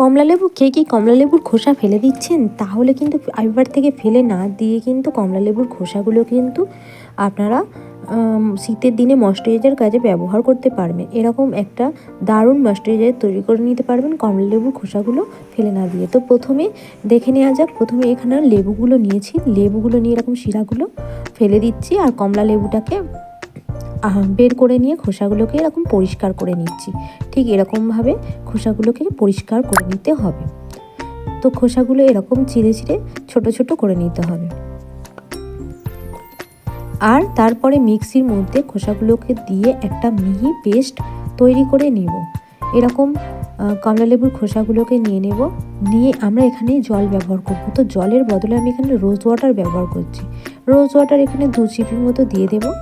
কমলা লেবু, কে কি কমলা লেবুর খোসা ফেলে দিচ্ছেন, তাহলে কিন্তু এবার থেকে ফেলে না দিয়ে কিন্তু কমলা লেবুর খোসাগুলো কিন্তু আপনারা শীতের দিনে ময়শ্চারাইজার কাজে ব্যবহার করতে পারবেন। এরকম একটা দারুণ ময়শ্চারাইজার তৈরি করে নিতে পারবেন কমলা লেবুর খোসাগুলো ফেলে না দিয়ে। তো প্রথমে দেখে নেওয়া যাক, প্রথমে এখানে লেবুগুলো নিয়েছি। লেবুগুলো নিয়ে এরকম শিরাগুলো ফেলে দিচ্ছি আর কমলা লেবুটাকে বের করে নিয়ে খোসাগুলোকে এরকম পরিষ্কার করে নিচ্ছি। ঠিক এরকমভাবে খোসাগুলোকে পরিষ্কার করে নিতে হবে। তো খোসাগুলো এরকম চিড়ে চিড়ে ছোট ছোট করে নিতে হবে। আর তারপরে মিক্সির মধ্যে খোসাগুলোকে দিয়ে একটা মিহি পেস্ট তৈরি করে নেব। এরকম আহ, কমলালেবুর খোসাগুলোকে নিয়ে নেব। নিয়ে আমরা এখানে জল ব্যবহার করব। তো জলের বদলে আমি এখানে রোজ ওয়াটার ব্যবহার করছি। রোজ ওয়াটার এখানে দু চিপির মতো দিয়ে দেবো।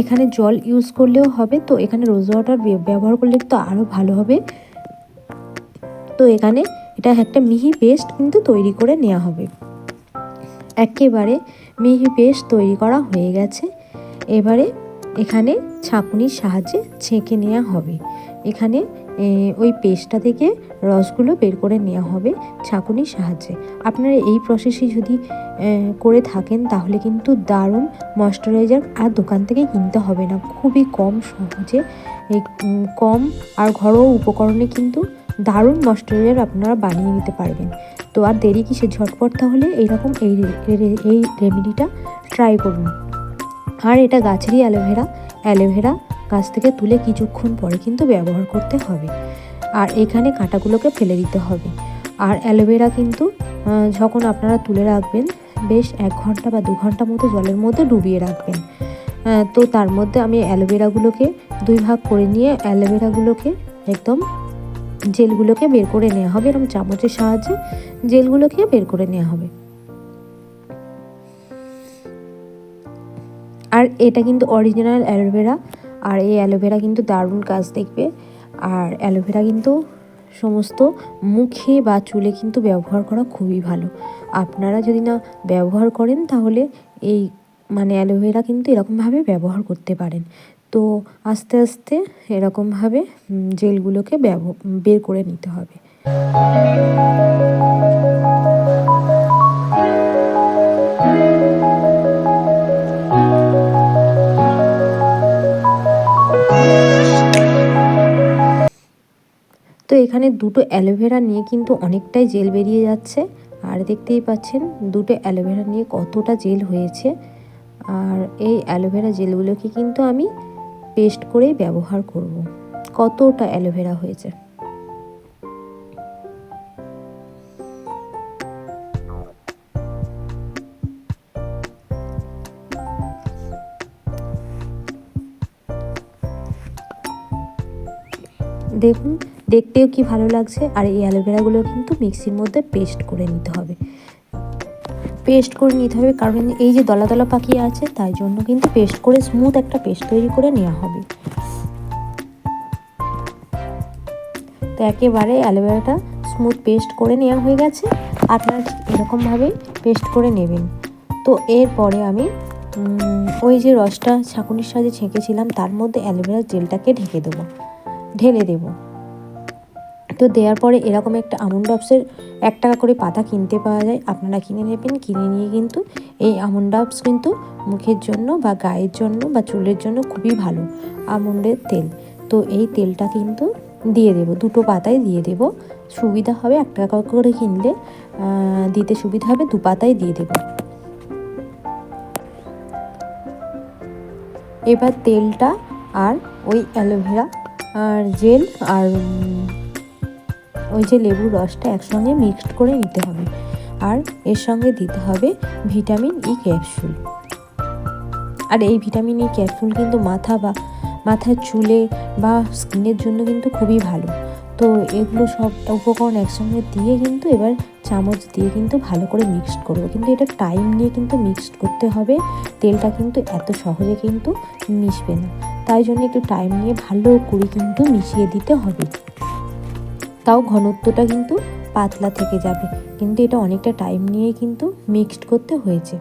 এখানে জল ইউজ করলেও হবে, তো এখানে রোজ ওয়াটার ব্যবহার করলে তো আরও ভালো হবে। তো এখানে এটা একটা মিহি পেস্ট কিন্তু তৈরি করে নেওয়া হবে। একেবারে মিহি পেস্ট তৈরি করা হয়ে গেছে। এবারে এখানে ছাঁকুনির সাহায্যে ছেঁকে নেওয়া হবে। এখানে ওই পেস্টটা থেকে রসগুলো বের করে নেওয়া হবে ছাঁকুনির সাহায্যে। আপনারা এই প্রসেসে যদি করে থাকেন, তাহলে কিন্তু দারুণ ময়শ্চারাইজার আর দোকান থেকে কিনতে হবে না। খুবই কম সহজে কম আর ঘরোয়া উপকরণে কিন্তু দারুণ ময়শ্চারাইজার আপনারা বানিয়ে নিতে পারবেন। তো আর দেরি কিসে ঝটপট তাহলে এইরকম এই এই রেমেডিটা ট্রাই করুন। আর এটা গাছেরই অ্যালোভেরা অ্যালোভেরা গাছ থেকে তুলে কিছুক্ষণ পরে কিন্তু ব্যবহার করতে হবে। আর এখানে কাঁটাগুলোকে ফেলে দিতে হবে। আর অ্যালোভেরা কিন্তু যখন আপনারা তুলে রাখবেন, বেশ এক ঘণ্টা বা দু ঘণ্টা মতো জলের মধ্যে ডুবিয়ে রাখবেন। তো তার মধ্যে আমি অ্যালোভেরাগুলোকে দুই ভাগ করে নিয়ে অ্যালোভেরাগুলোকে একদম জেলগুলোকে বের করে নেওয়া হবে এরকম চামচের সাহায্যে জেলগুলোকে বের করে নেওয়া হবে। আর এটা কিন্তু অরিজিনাল অ্যালোভেরা আর এই অ্যালোভেরা কিন্তু দারুণ কাজ দেখবে। আর অ্যালোভেরা কিন্তু সমস্ত মুখে বা চুলে কিন্তু ব্যবহার করা খুবই ভালো। আপনারা যদি না ব্যবহার করেন তাহলে এই মানে অ্যালোভেরা কিন্তু এরকমভাবে ব্যবহার করতে পারেন। তো আস্তে আস্তে এরকমভাবে জেলগুলোকে ব্যব- বের করে নিতে হবে। এখানে দুটো অ্যালোভেরা নিয়ে কিন্তু অনেকটাই জেল বেরিয়ে যাচ্ছে। আর দেখতেই পাচ্ছেন, দুটো অ্যালোভেরা নিয়ে কতটা জেল হয়েছে। আর এই অ্যালোভেরা জেলগুলোকে কিন্তু আমি পেস্ট করেই ব্যবহার করব। কতটা অ্যালোভেরা হয়েছে। দেখুন দেখতেও কি ভালো লাগছে? আর এই অ্যালোভেরাগুলো কিন্তু মিক্সির মধ্যে পেস্ট করে নিতে হবে। পেস্ট করে নিতে হবে, কারণ এই যে দলা দলা পাকিয়ে আছে, তাই জন্য কিন্তু পেস্ট করে স্মুথ একটা পেস্ট তৈরি করে নেওয়া হবে। তো একেবারে অ্যালোভেরাটা স্মুথ পেস্ট করে নেওয়া হয়ে গেছে। আপনারা এরকমভাবেই পেস্ট করে নেবেন। তো এরপরে আমি ওই যে রসটা, ছাঁকুনির সাহায্যে ছেঁকেছিলাম, তার মধ্যে অ্যালোভেরার জেলটাকে ঢেকে দেবো। ঢেলে দেব। তো দেওয়ার পরে এরকম একটা আমন্ড ড্রপসের এক টাকা করে পাতা কিনতে পাওয়া যায়। আপনারা কিনে নেবেন, কিনে নিয়ে কিন্তু এই আমন্ড ড্রপস কিন্তু মুখের জন্য বা গায়ের জন্য বা চুলের জন্য খুবই ভালো আমন্ডের তেল। তো এই তেলটা কিন্তু দিয়ে দেব, দুটো পাতায় দিয়ে দেব। সুবিধা হবে এক টাকা করে কিনলে দিতে সুবিধা হবে, দু পাতায় দিয়ে দেব। এবার তেলটা আর ওই অ্যালোভেরা আর জেল আর ওই যে লেবুর রসটা একসঙ্গে মিক্সড করে নিতে হবে। আর এর সঙ্গে দিতে হবে ভিটামিন ই ক্যাপসুল। আর এই ভিটামিন ই ক্যাপসুল কিন্তু মাথা বা, মাথার চুলে বা স্কিনের জন্য কিন্তু খুবই ভালো। তো এগুলো সব উপকরণ একসঙ্গে দিয়ে কিন্তু এবার চামচ দিয়ে কিন্তু ভালো করে মিক্সড করব। কিন্তু এটা টাইম নিয়ে কিন্তু মিক্সড করতে হবে। তেলটা কিন্তু এত সহজে কিন্তু মিশবে না। তাই জন্য একটু টাইম নিয়ে ভালো করে কিন্তু মিশিয়ে দিতে হবে। তাও ঘনত্বটা কিন্তু পাতলা থেকে যাবে। কিন্তু এটা অনেকটা টাইম নিয়ে কিন্তু মিক্সড করতে হয়েছে।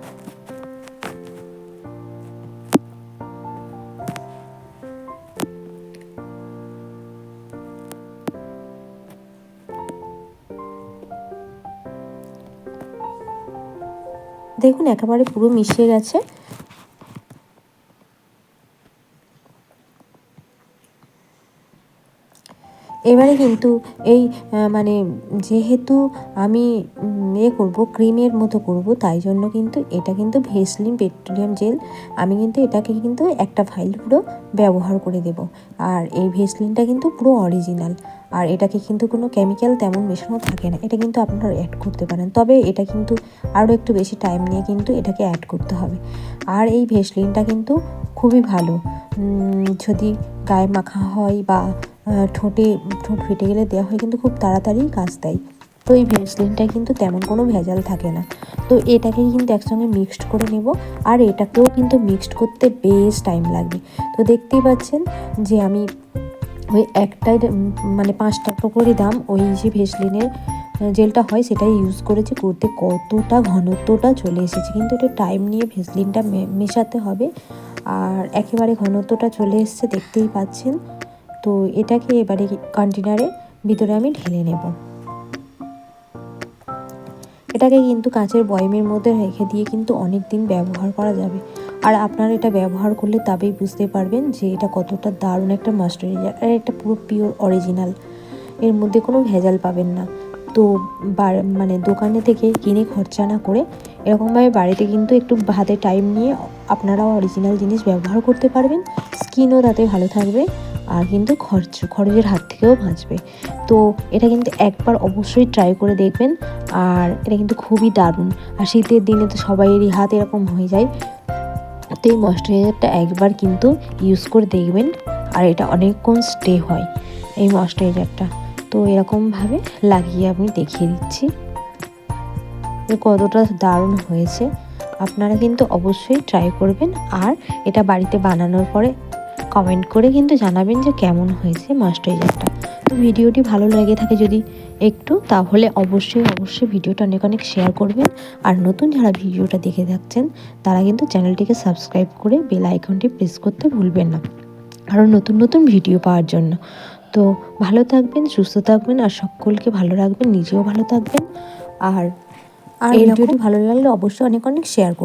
দেখুন, একেবারে পুরো মিশে গেছে। এবারে কিন্তু এই মানে যেহেতু আমি এ করব, ক্রিমের মতো করব, তাই জন্য কিন্তু এটা কিন্তু ভেসলিন পেট্রোলিয়াম জেল, আমি কিন্তু এটাকে কিন্তু একটা ফাইল পুরো ব্যবহার করে দেব। আর এই ভেসলিনটা কিন্তু পুরো অরিজিনাল আর এটাকে কিন্তু কোনো কেমিক্যাল তেমন মেশানো থাকে না, এটা কিন্তু আপনারা অ্যাড করতে পারেন। তবে এটা কিন্তু আরও একটু বেশি টাইম নিয়ে কিন্তু এটাকে অ্যাড করতে হবে। আর এই ভেসলিনটা কিন্তু খুবই ভালো যদি গায়ে মাখা হয় বা ঠোঁটে, ঠোঁট ফেটে গেলে দেওয়া হয়, কিন্তু খুব তাড়াতাড়ি কাজ দেয়। তো এই ভেসলিনটা কিন্তু তেমন কোনো ভেজাল থাকে না। তো এটাকে কিন্তু একসঙ্গে মিক্সড করে নেব, আর এটাকেও কিন্তু মিক্সড করতে বেশ টাইম লাগবে। তো দেখতেই পাচ্ছেন যে আমি ওই একটাই মানে পাঁচ টাকা করে দাম ওই যে ভেসলিনের জেলটা হয়, সেটাই ইউজ করেছি, করতে কতটা ঘনত্বটা চলে এসেছে। কিন্তু এটা টাইম নিয়ে ভেসলিনটা মেশাতে হবে, আর একেবারে ঘনত্বটা চলে এসেছে, দেখতেই পাচ্ছেন। তো এটাকে এবারে কন্টেনারে ভিতরে আমি ঢেলে নেব। এটাকে কিন্তু কাঁচের বয়মের মধ্যে রেখে দিয়ে কিন্তু অনেক দিন ব্যবহার করা যাবে। আর আপনারা এটা ব্যবহার করলে তবেই বুঝতে পারবেন যে এটা কতটা দারুণ একটা ময়শ্চারাইজার আর এটা পুরো পিওর অরিজিনাল। এর মধ্যে কোনো ভেজাল পাবেন না। তো মানে দোকানে থেকে কিনে খরচা না করে এরকমভাবে বাড়িতে কিন্তু একটু হাতে টাইম নিয়ে আপনারাও অরিজিনাল জিনিস ব্যবহার করতে পারবেন। স্কিনও তাতে ভালো থাকবে। আর কিন্তু খরচ, খরচের হাত থেকেও বাঁচবে। তো এটা কিন্তু একবার অবশ্যই ট্রাই করে দেখবেন আর এটা কিন্তু খুবই দারুণ। আর শীতের দিনে তো সবাইয়েরই হাত এরকম হয়ে যায়। তো এই ময়শ্চারাইজারটা একবার কিন্তু ইউজ করে দেখবেন আর এটা অনেকক্ষণ স্টে হয় এই ময়শ্চারাইজারটা। তো এরকমভাবে লাগিয়ে আমি দেখিয়ে দিচ্ছি। কতটা দারুণ হয়েছে। আপনারা কিন্তু অবশ্যই ট্রাই করবেন আর এটা বাড়িতে বানানোর পরে কমেন্ট করে কিন্তু জানাবেন যে কেমন হয়েছে ময়শ্চারাইজারটা তো ভিডিওটি ভালো লেগে থাকে যদি একটু তাহলে অবশ্যই অবশ্যই ভিডিওটা অনেক অনেক শেয়ার করবেন। আর নতুন যারা ভিডিওটা দেখে থাকছেন তারা কিন্তু চ্যানেলটিকে সাবস্ক্রাইব করে বেল আইকনটি প্রেস করতে ভুলবেন না। আরও নতুন নতুন ভিডিও পাওয়ার জন্য। তো ভালো থাকবেন সুস্থ থাকবেন আর সকলকে ভালো রাখবেন নিজেও ভালো থাকবেন। আর আর ভিডিওটি ভালো লাগলে অবশ্যই অনেক অনেক শেয়ার করুন